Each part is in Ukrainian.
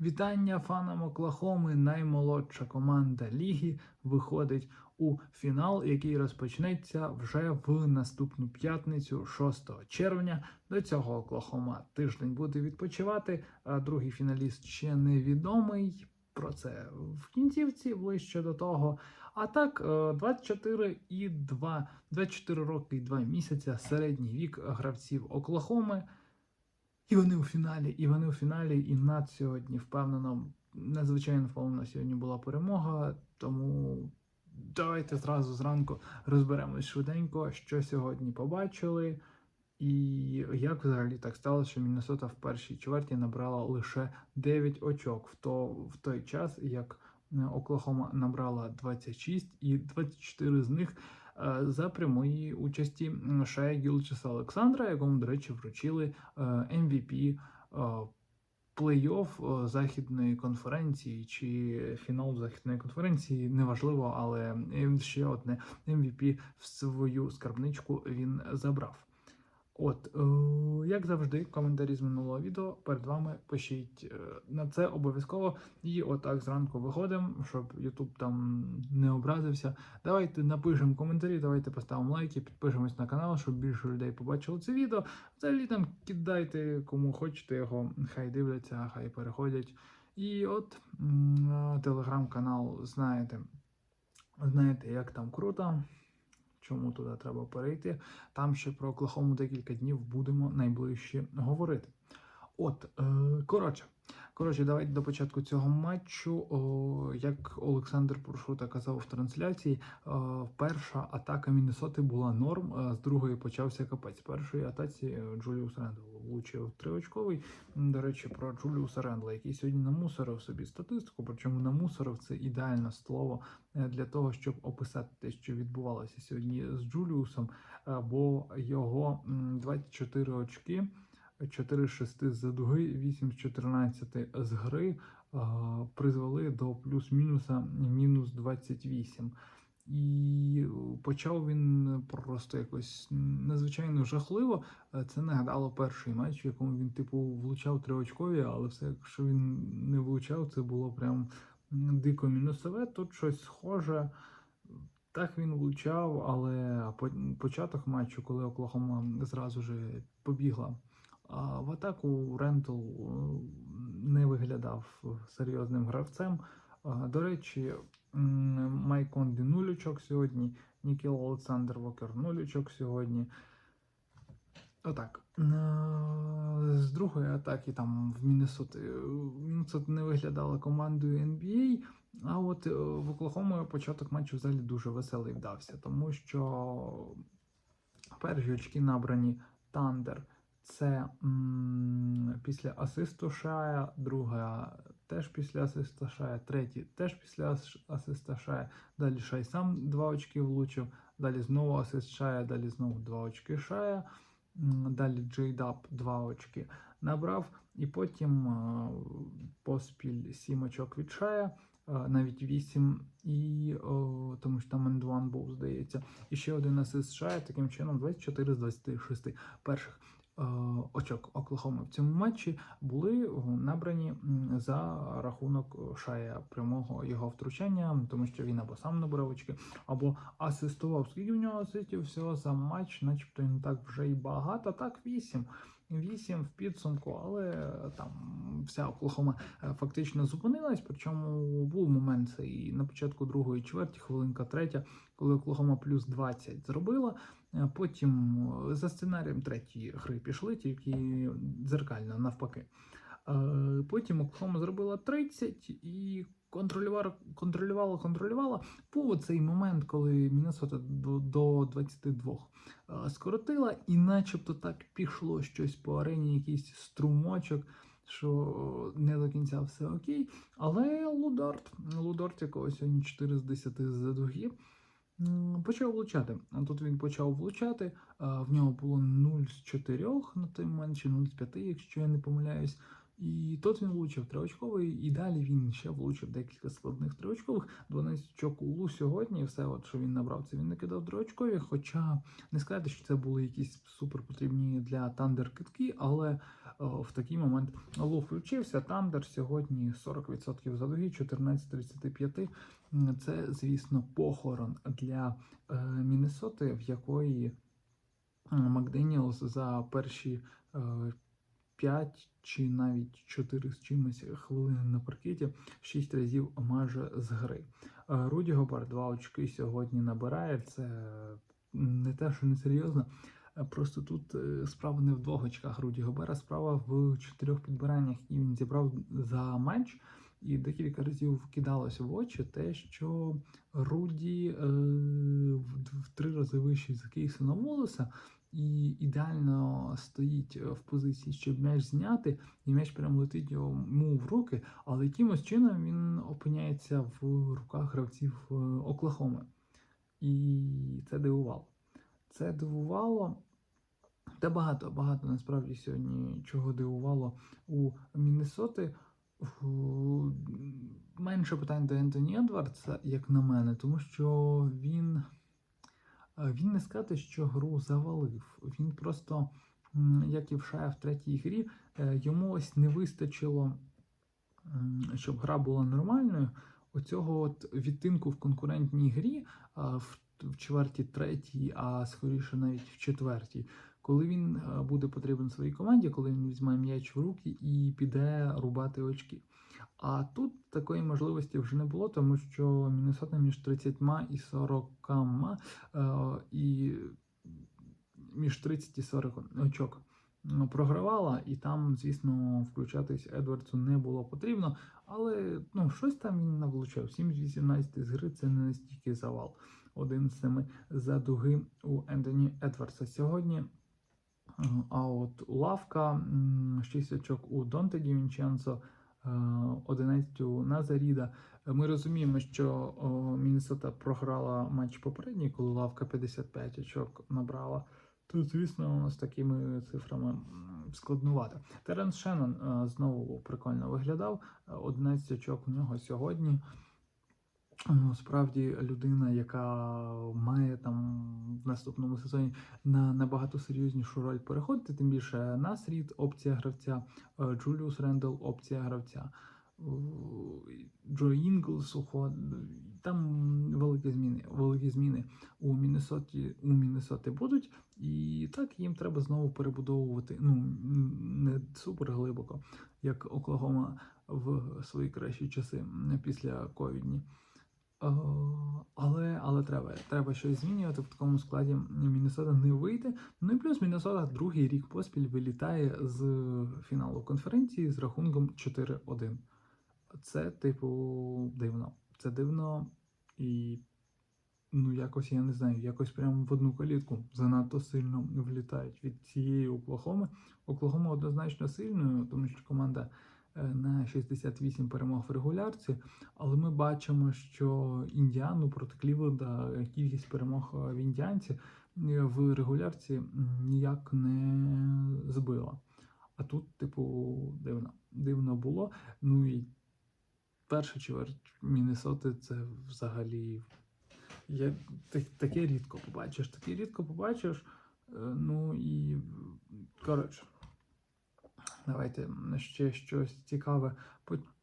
Вітання фанам Оклахоми. Наймолодша команда ліги виходить у фінал, який розпочнеться вже в наступну п'ятницю, 6 червня. До цього Оклахома тиждень буде відпочивати. А другий фіналіст ще невідомий. Про це в кінцівці ближче до того. А так, е, 24 і 2, 24 роки і 2 місяця середній вік гравців Оклахоми. І вони у фіналі, і вони у фіналі, і над сьогодні впевнено, надзвичайно впевнено, сьогодні була перемога. Тому давайте зразу зранку розберемось швиденько, що сьогодні побачили. І як взагалі так сталося, що Міннесота в першій чверті набрала лише 9 очок в, то, в той час, як е, Оклахома набрала 26, і 24 з них за прямої участі Шая Гілчеса Олександра, якому, до речі, вручили е, MVP е, плей-офф е, західної конференції чи фінал західної конференції, неважливо, але е, ще одне MVP в свою скарбничку він забрав. От, е, як завжди, коментарі з минулого відео перед вами пишіть е, на це обов'язково. І отак зранку виходимо, щоб Ютуб там не образився. Давайте напишемо коментарі, давайте поставимо лайки, підпишемось на канал, щоб більше людей побачило це відео. Взагалі там кидайте кому хочете його, хай дивляться, хай переходять. І от е, телеграм-канал знаєте, знаєте, як там круто. Чому туди треба перейти? Там ще про Оклахому декілька днів будемо найближче говорити. От, е, коротше, коротше, давайте до початку цього матчу. О, як Олександр Прошута казав в трансляції, е, перша атака Міннесоти була норм, а з другої почався капець. Першої атаці е, Джуліус Рендл влучив триочковий. До речі, про Джуліуса Рендла, який сьогодні намусорив собі статистику, причому намусорив це ідеальне слово е, для того, щоб описати те, що відбувалося сьогодні з Джуліусом, е, бо його м, 24 очки. 4 з 6 з дуги, 8 з 14 з гри призвели до плюс-мінуса мінус 28. І почав він просто якось надзвичайно жахливо. Е, Це нагадало перший матч, в якому він, типу, влучав триочкові, але все, якщо він не влучав, це було прям дико мінусове. Тут щось схоже. Так він влучав, але по- початок матчу, коли Оклахома зразу ж побігла а в атаку Рентл е, не виглядав серйозним гравцем. До речі, м, Майк Конді нуль очок сьогодні, Нікіл Олександр Вокер нуль очок сьогодні. Отак. Е, З другої атаки там в Міннесоти Міннесота не виглядала командою NBA, а от е, в Оклахому початок матчу взагалі дуже веселий вдався, тому що перші очки набрані Тандер. Це м, після асисту Шая, друга теж після асиста Шая, третій теж після асиста Шая. Далі Шай сам два очки влучив, далі знову асист Шая, далі знову два очки Шая, далі Джейдап два очки набрав, і потім е, поспіль сім очок від Шая, е, навіть вісім, і о, тому що там ендван був, здається. І ще один асист Шая, таким чином 24 з 26 перших очок Оклахоми в цьому матчі були е, набрані за рахунок Шая прямого його втручання, тому що він або сам набрав очки, або асистував. Скільки в нього асистів всього за матч, начебто не так вже й багато, так вісім. Вісім в підсумку, але е, там вся Оклахома е, фактично зупинилась. Причому був момент і на початку другої чверті, хвилинка третя, коли Оклахома плюс 20 зробила. Потім е, за сценарієм третьої гри пішли, тільки дзеркально навпаки. Потім Оклахома зробила 30 і контролювала, контролювала. Був цей момент, коли Міннесота до, до 22 е, скоротила, і начебто так пішло щось по арені, якийсь струмочок. Що не до кінця все окей, але Лударт, Лударт, якого сьогодні 4 з 10 з дуги, почав влучати. Тут він почав влучати. В нього було 0 з 4 на той момент, чи 0 з 5, якщо я не помиляюсь. І тут він влучив триочковий, і далі він ще влучив декілька складних триочкових. 12 очок у сьогодні. Все, от що він набрав, це він накидав триочкові. Хоча не сказати, що це були якісь супер потрібні для Тандер китки, але о, в такий момент Лу включився. Тандер сьогодні 40% за дуги, 14-35. М, Це, звісно, похорон для е, Міннесоти, в якої Макденіелс за перші е, 5 чи навіть 4 з чимось хвилини на паркеті 6 разів майже з гри. Е, Руді Гобар 2 очки сьогодні набирає. Це не те, що не серйозно. Е, Просто тут е, справа не в двох очках Руді Гобера, справа в чотирьох підбираннях, і він зібрав за матч. І декілька разів вкидалося в очі те, що Руді е, в три рази вищий за Кейсона Волоса і ідеально стоїть е, в позиції, щоб м'яч зняти, і м'яч прямо летить йому в руки, але якимось чином він опиняється в руках гравців е, Оклахоми. І це дивувало. Це дивувало. Та багато, багато насправді сьогодні чого дивувало у Міннесоти. Менше питань до Ентоні Едвардса, як на мене, тому що він, він не сказати, що гру завалив. Він просто, як і в Шая в третій грі, е, йому ось не вистачило, щоб гра була нормальною. Оцього от відтинку в конкурентній грі в, чвертій, третій, а скоріше навіть в четвертій, коли він е, буде потрібен своїй команді, коли він візьме м'яч в руки і піде рубати очки. А тут такої можливості вже не було, тому що Міннесота між 30 і 40 е, і між 30 і 40 очок програвала, і там, звісно, включатись Едвардсу не було потрібно. Але ну, щось там він навлучав. 7 з 18 з гри це не настільки завал. Один з семи за дуги у Ентоні Едвардса. Сьогодні а от Лавка, м, 6 очок у Донте Дівінченцо, е, 11 у Назаріда. Ми розуміємо, що Міннесота програла матч попередній, коли Лавка 55 очок набрала. То, звісно, з такими цифрами м, складнувато. Теренс Шеннон е, знову прикольно виглядав. Е, 11 очок у нього сьогодні. Ну, справді людина, яка має там в наступному сезоні на набагато серйознішу роль переходити, тим більше Насрід, опція гравця, е, Джуліус Рендел, опція гравця, е, Джо Інглс уход. Там великі зміни, великі зміни у Міннесоті, у Міннесоти будуть, і так їм треба знову перебудовувати. Ну не супер глибоко, як Оклахома в свої кращі часи після ковідні. Е, Але, але треба, треба щось змінювати в такому складі. Міннесота не вийде. Ну і плюс Міннесота другий рік поспіль вилітає з фіналу конференції з рахунком 4-1. Це, типу, дивно. Це дивно і. Ну, якось я не знаю, якось прямо в одну калітку занадто сильно влітають від цієї Оклахоми. Оклахома однозначно сильною, тому що команда на 68 перемог в регулярці, але ми бачимо, що Індіану проти Клівленда кількість перемог е, в індіанці е, в регулярці ніяк не збила. А тут, типу, дивно. Дивно було. Ну і перша чверть Міннесоти це взагалі. Я таке рідко побачиш. Таке рідко побачиш. Е, Ну і коротше. Давайте ще щось цікаве.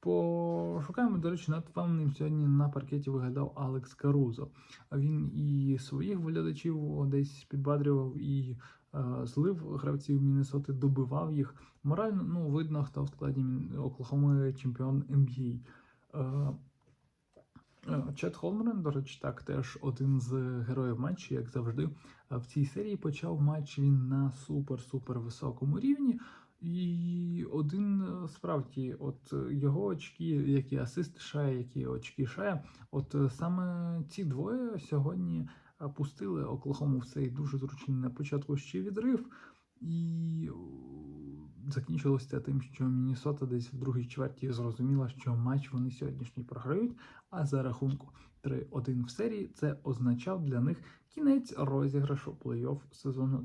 Пошукаємо, до речі, надвамним сьогодні на паркеті виглядав Алекс Карузо. Він і своїх глядачів десь підбадрював, і е, злив гравців Міннесоти, добивав їх. Морально, ну, видно, хто в складі Оклахоми чемпіон NBA. Е, Е, Чет Холмрен, до речі, так, теж один з героїв матчу, як завжди. В цій серії почав матч він на супер-супер високому рівні. І один е, справді, от е, його очки, які асист Шая, які очки Шая, от е, саме ці двоє сьогодні пустили Оклахому в цей дуже зручний на початку ще відрив. І закінчилося це тим, що Міннесота десь в другій чверті зрозуміла, що матч вони сьогоднішній програють, а за рахунку 3-1 в серії це означав для них кінець розіграшу плей-офф сезону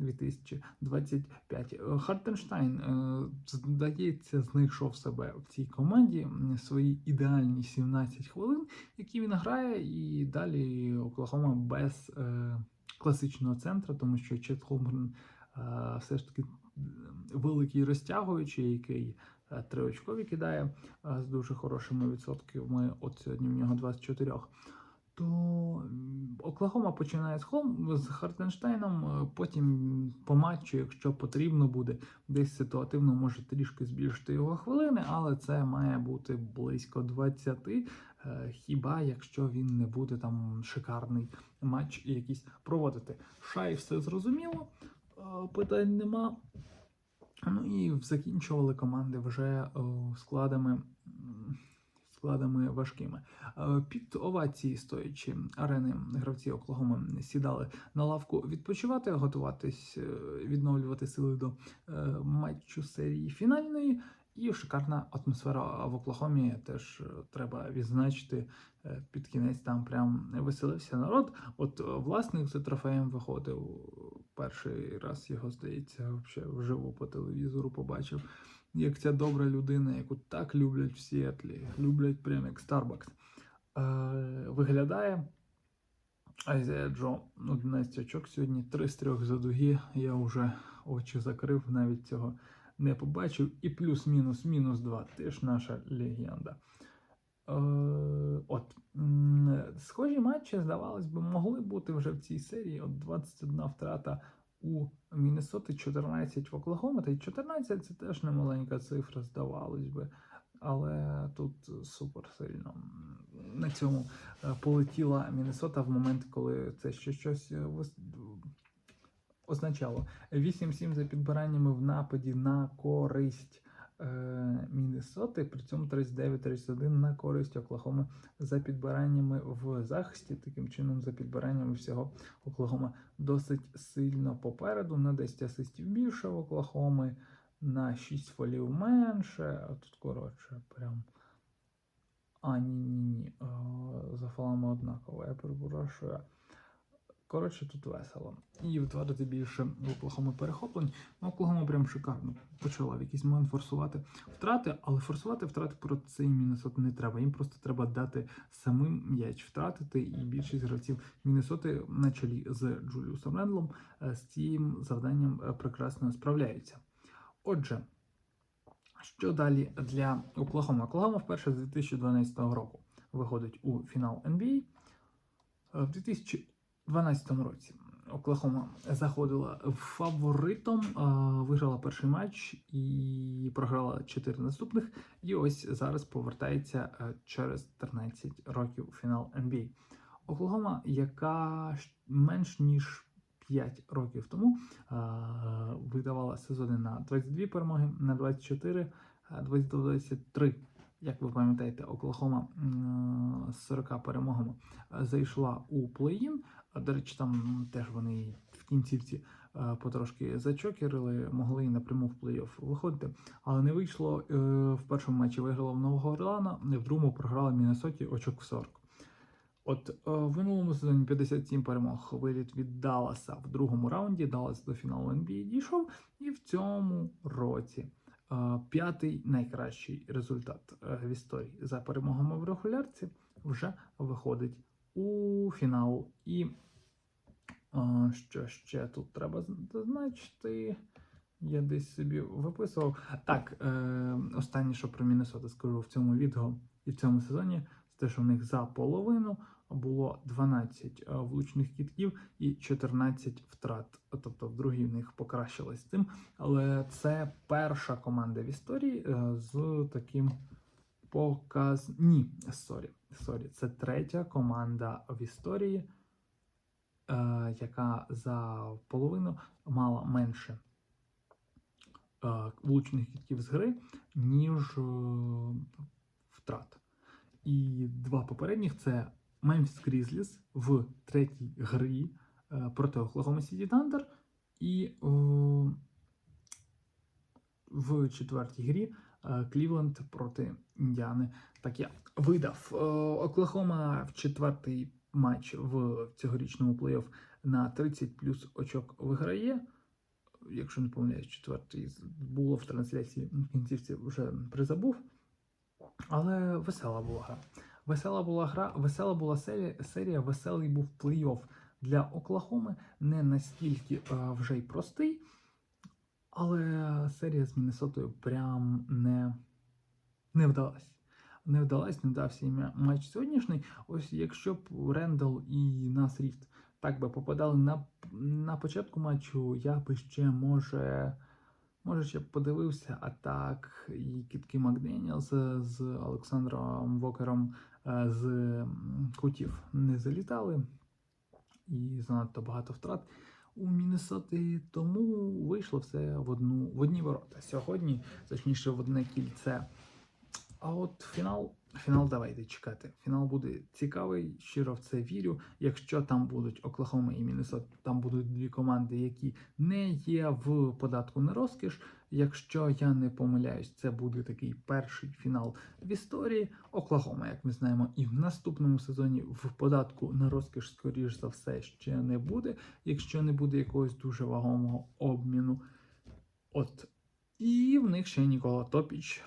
2024-2025. Хартенштайн, е, здається, знайшов себе в цій команді свої ідеальні 17 хвилин, які він грає, і далі Оклахома без е, класичного центра, тому що Чет Холмгрен е, все ж таки великий розтягуючий, який е, триочкові кидає е, з дуже хорошими відсотками. От сьогодні в нього 24. То Оклахома починає з Холм з Хартенштейном, е, потім по матчу, якщо потрібно буде, десь ситуативно може трішки збільшити його хвилини, але це має бути близько 20, е, хіба якщо він не буде там шикарний матч якийсь проводити. Шай все зрозуміло, е, питань нема. Ну і закінчували команди вже е, складами, складами важкими. Е, Під овації стоячи арени гравці Оклахоми сідали на лавку відпочивати, готуватись, е, відновлювати сили до матчу серії фінальної. І шикарна атмосфера в Оклахомі теж треба відзначити. Під кінець там прям веселився народ. От власник за трофеєм виходив перший раз його, здається, вживу по телевізору побачив. Як ця добра людина, яку так люблять в Сіетлі, люблять прям як Starbucks. Е, виглядає. Айзея Джо 11 очок сьогодні 3 з 3 за дуги. Я вже очі закрив, навіть цього не побачив. І плюс-мінус, мінус 2. Теж наша легенда. Е, от. м, Схожі матчі, здавалось би, могли бути вже в цій серії. От 21 втрата у Міннесоти, 14 в Оклахома. Та й 14 це теж немаленька цифра, здавалось би. Але тут супер сильно на цьому е, полетіла Міннесота в момент, коли це ще щось е, означало. 8-7 за підбираннями в нападі на користь Міннесоти, при цьому 39-31 на користь Оклахоми за підбираннями в захисті. Таким чином, за підбираннями всього Оклахома досить сильно попереду, на 10 асистів більше в Оклахоми, на 6 фолів менше. А тут, коротше, прям. А, ні, ні, ні. Е, За фолами однаково, я перепрошую. Коротше, тут весело. І в більше в перехоплень. Ну, Оклахома прям шикарно почала в якийсь момент форсувати втрати, але форсувати втрати про цей Міннесот не треба. Їм просто треба дати самим м'яч втратити. І більшість гравців Міннесоти на чолі з Джуліусом Рендлом е, з цим завданням е, прекрасно справляються. Отже, що далі для Оклахоми? Оклахома вперше з 2012 року виходить у фінал NBA. Е, В 2012 році Оклахома заходила фаворитом, виграла перший матч і програла 4 наступних. І ось зараз повертається е, через 13 років фінал NBA. Оклахома, яка менш ніж 5 років тому видавала сезони на 22 перемоги, на 24, е, 22-23. Як ви пам'ятаєте, Оклахома з 40 перемогами зайшла у плей-ін. До речі, там теж вони в кінцівці потрошки зачокерили, могли і напряму в плей-офф виходити, але не вийшло. Е, В першому матчі виграла в Нового Орлеана, в другому програла Міннесоті очок в 40. От е, в минулому сезоні 57 перемог виліт від Далласа в другому раунді. Даллас до фіналу NBA дійшов, і в цьому році е, п'ятий найкращий результат в історії за перемогами в регулярці вже виходить у фінал. І що ще тут треба зазначити? Я десь собі виписував. Так, е, останнє, що про Міннесоту скажу в цьому відео і в цьому сезоні, це те, що в них за половину було 12 е, влучних кітків і 14 втрат. Тобто в другій в них покращилось з цим. Але це перша команда в історії е, з таким показ. Ні, сорі, сорі, це третя команда в історії, е, яка за половину мала менше е, влучних кітків з гри, ніж е, втрат. І два попередніх це Memphis Grizzlies в третій грі е, проти Oklahoma City Thunder І о, в четвертій грі е, Клівленд проти Індіани. Так я видав. Е, Оклахома в четвертий матч в цьогорічному плей-офф на 30 плюс очок виграє. Якщо не помиляюсь, четвертий було в трансляції в кінцівці вже призабув. Але весела була гра. Весела була гра, весела була серія, серія веселий був плей-офф для Оклахоми. Не настільки е, вже й простий, але серія з Міннесотою прям не, не вдалась. Не вдалась, не вдався їм матч сьогоднішній. Ось якщо б Рендал і Нас Ріфт так би попадали на, на початку матчу, я би ще може. Може, ще б подивився, а так і Кітки Макденіелс з Олександром Вокером е, з кутів не залітали, і занадто багато втрат у Міннесоти, тому вийшло все в одну в одні ворота. Сьогодні, точніше, в одне кільце. А от фінал, фінал давайте чекати. Фінал буде цікавий, щиро в це вірю. Якщо там будуть Оклахома і Міннесота, там будуть дві команди, які не є в податку на розкіш. Якщо я не помиляюсь, це буде такий перший фінал в історії. Оклахома, як ми знаємо, і в наступному сезоні в податку на розкіш, скоріш за все, ще не буде, якщо не буде якогось дуже вагомого обміну. От. І в них ще Нікола Топіч.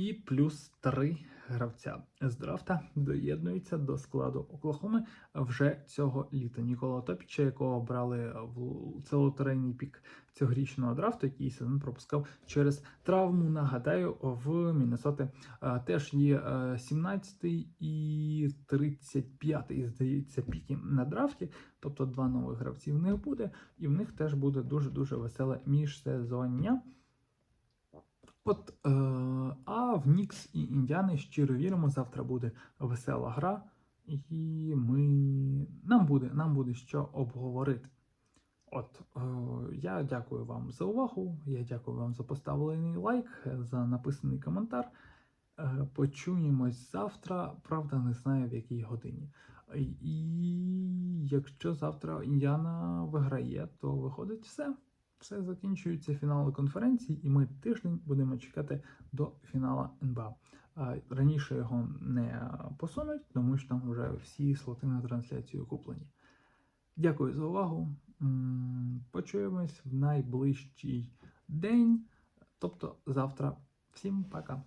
І плюс три гравця з драфта доєднуються до складу Оклахоми вже цього літа. Нікола Топіча, якого брали в це лотерейний пік цьогорічного драфту, який сезон пропускав через травму. Нагадаю, в Міннесоти е, теж є е, 17 і 35, здається, піки на драфті. Тобто два нових гравці в них буде, і в них теж буде дуже дуже веселе міжсезоння. От, е, а в Нікс і Індіани щиро віримо, завтра буде весела гра, і ми, нам, буде, нам буде що обговорити. От, е, я дякую вам за увагу. Я дякую вам за поставлений лайк, за написаний коментар. Е, почуємось завтра, правда, не знаю в якій годині. І якщо завтра Індіана виграє, то виходить все. Все закінчується фінали конференції, і ми тиждень будемо чекати до фінала НБА. Раніше його не посунуть, тому що там вже всі слоти на трансляцію куплені. Дякую за увагу. Почуємось в найближчий день, тобто завтра. Всім пока.